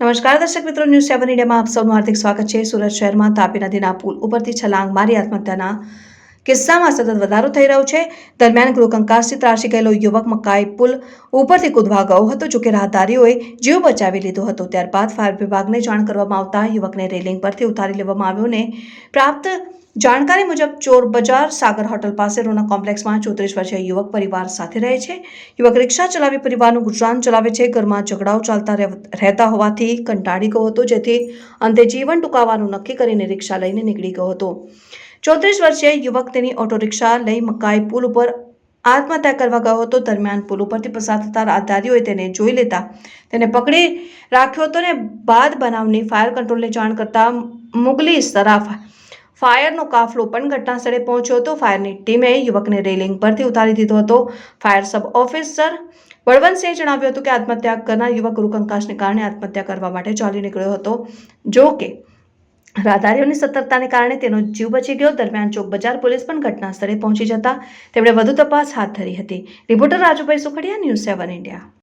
નમસ્કાર દર્શક મિત્રો ન્યૂઝ સેવન ઇન્ડિયામાં આપ સૌનું હાર્દિક સ્વાગત છે. સુરત શહેરમાં તાપી નદીના પુલ ઉપરથી છલાંગ મારી આત્મહત્યાના કિસ્સામાં સતત વધારો થઈ રહ્યો છે. દરમિયાન ગૃહકંકાસથી ત્રાસી ગયેલો યુવક મકાઈ પુલ ઉપરથી કૂદવા ગયો હતો, જોકે રાહદારીઓએ જીવ બચાવી લીધો હતો. ત્યારબાદ ફાયર વિભાગને જાણ કરવામાં આવતા યુવકને રેલિંગ પરથી ઉતારી લેવામાં આવ્યો ને પ્રાપ્ત જાણકારી મુજબ ચોર બજાર સાગર હોટલ પાસે રોના કોમ્પ્લેક્સમાં ચોત્રીસ વર્ષીય યુવક પરિવાર સાથે રહે છે. યુવક રિક્ષા ચલાવી પરિવારનું ગુજરાન ચલાવે છે. ઘરમાં ઝઘડાઓ ચાલતા રહેતા હોવાથી કંટાળી ગયો હતો, જેથી અંતે જીવન ટૂંકાવવાનું નક્કી કરીને રિક્ષા લઈને નીકળી ગયો હતો. ચોત્રીસ વર્ષીય યુવક તેની ઓટો રિક્ષા લઈ મકાઈ પુલ ઉપર આત્મહત્યા કરવા ગયો હતો. દરમિયાન પુલ ઉપરથી પસાર થતા રાહદારીઓએ તેને જોઈ લેતા તેને પકડી રાખ્યો હતો ને બાદ બનાવની ફાયર કંટ્રોલને જાણ કરતા મુગલી સરાફ ફાયરનો કાફલો પણ ઘટના સ્થળે પહોંચ્યો હતો. ફાયરની ટીમે યુવકને રેલિંગ પરથી ઉતારી દીધો હતો. ફાયર સબ ઓફિસર બળવંતસિંહે જણાવ્યું હતું કે આત્મહત્યા કરનાર યુવક ગુરુકંકાશને કારણે આત્મહત્યા કરવા માટે ચાલી નીકળ્યો હતો. જો કે રાહદારીઓની સતર્કતાને કારણે તેનો જીવ બચી ગયો. દરમિયાન ચોક બજાર પોલીસ પણ ઘટના સ્થળે પહોંચી જતા તેમણે વધુ તપાસ હાથ ધરી હતી. Reporter Rajubhai Sukhadiya news seven India